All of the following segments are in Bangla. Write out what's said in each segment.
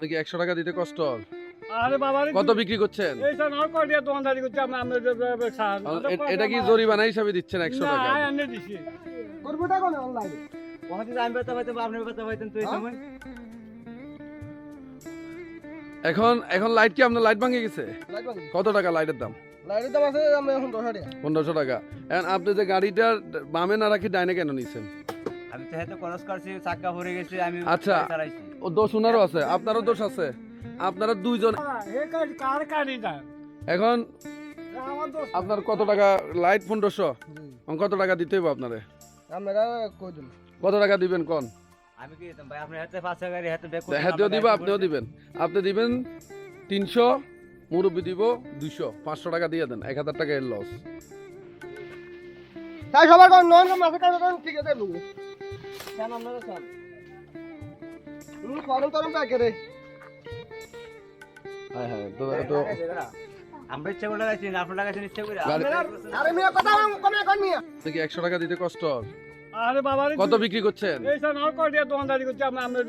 নাকি একশো টাকা দিতে কষ্ট? আরে বাবা কত বিক্রি করছেন? নয় দোকানদারি করছি আমরা আমরা এটা কি জরিমানা হিসাবে দিচ্ছেন একশো না, টাকা? এনে দিছি। এখন এখন লাইট কি আপনার লাইট ভাঙে গেছে? কত টাকা লাইটের দাম? লাইটের দাম আছে এখন টাকা। এখন আপনি যে গাড়িটা বামে না রাখি ডাইনে কেন নিছেন? আমি তো হয়তো খরচ করছি চাক্কা ভরে গেছে আমি আচ্ছা। ও দোষ ওনারও আছে আপনারও দোষ আছে। আপনারা দুইজন কার কারি দেন? এখন আপনার কত টাকা? লাইট পনেরোশো। কত টাকা দিতে হবে আপনারে? আমরা কই দিন কত টাকা দিবেন কোন? আমি কি দিতাম ভাই? আপনার হাতে পাঁচ গাড়ি হাতে ব্যাগ হ্যাঁ দিব আপনিও দিবেন। আপনি দিবেন তিনশো মুরব্বী দিব দুইশো পাঁচশো টাকা দিয়ে দেন এক হাজার টাকা এর লস তাই সবার কোন নন মাসে কাজ করেন ঠিক আছে লুগু আপনারা স্যার তুমি ফরম টরম রে হ্যাঁ হ্যাঁ তো তো আমরা ইচ্ছা করে লাগাইছি না আপনার লাগাইছেন ইচ্ছা করে। আরে মিয়া কথা কমে কম মিয়া নাকি একশো টাকা দিতে কষ্ট? আরে বাবা কত বিক্রি করছেন? দোকানদারি করছি আমরা আমরা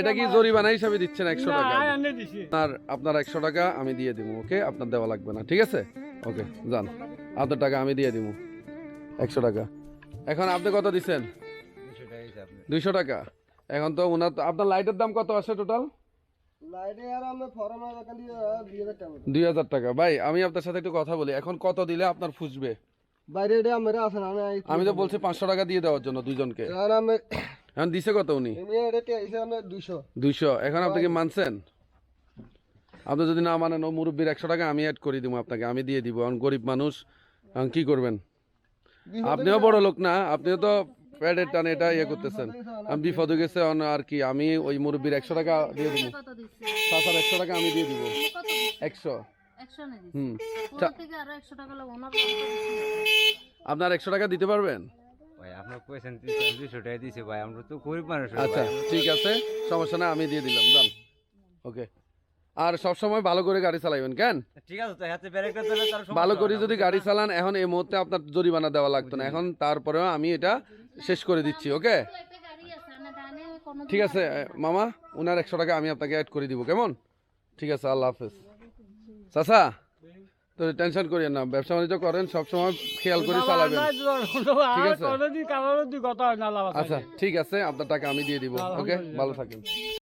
এটা কি জরিমানা হিসাবে দিচ্ছেন একশো না, টাকা? এনে দিছি। আপনার আপনার একশো টাকা আমি দিয়ে দিব ওকে? আপনার দেওয়া লাগবে না ঠিক আছে? ওকে যান। আপনার টাকা আমি দিয়ে দিব। একশো টাকা। এখন আপনি কত দিচ্ছেন? দুইশো টাকা। এখন তো ওনার আপনার লাইটের দাম কত আছে টোটাল দুই হাজার টাকা ভাই আমি আপনার সাথে একটু কথা বলি। এখন কত দিলে আপনার ফুসবে? বাইরে এটা আমরা আছে না আমি আমি তো বলছি পাঁচশো টাকা দিয়ে দেওয়ার জন্য আমি এখন দিছে কত উনি? দুইশো। এখন আপনি কি মানছেন? আপনি যদি না মানেন ও মুরব্বীর একশো টাকা আমি অ্যাড করে দিব আপনাকে। আমি দিয়ে দিব। এখন গরিব মানুষ কি করবেন? আপনিও বড় লোক না আপনিও তো প্যাডের টানে এটা ইয়ে করতেছেন। আমি বিপদ গেছে অন আর কি আমি ওই মুরব্বীর একশো টাকা দিয়ে দিব। তাছাড়া একশো টাকা আমি দিয়ে দিব। একশো। একশো হুম। ওনার একশো টাকা আপনার একশো টাকা দিতে পারবেন? ভাই আপনার কইছেন দুইশো টাকা দিয়েছে ভাই আমরা তো গরিব আচ্ছা ঠিক আছে সমস্যা না আমি দিয়ে দিলাম যান। ওকে। আর সব সময় ভালো করে গাড়ি চালাইবেন কেন? ঠিক আছে তো হাতে ব্যারেকটা দিলে তার ভালো করে যদি গাড়ি চালান এখন এই মুহূর্তে আপনার জরিমানা দেওয়া লাগতো না। এখন তারপরেও আমি এটা শেষ করে দিচ্ছি ওকে? ঠিক আছে মামা ওনার একশো টাকা আমি আপনাকে অ্যাড করে দিব কেমন? ঠিক আছে আল্লাহ হাফেজ। চাচা তো টেনশন করিয়েন না ব্যবসা বাণিজ্য করেন সবসময় খেয়াল করে চালাবেন। ঠিক আছে। আচ্ছা ঠিক আছে আপনার টাকা আমি দিয়ে দিব ওকে? ভালো থাকেন।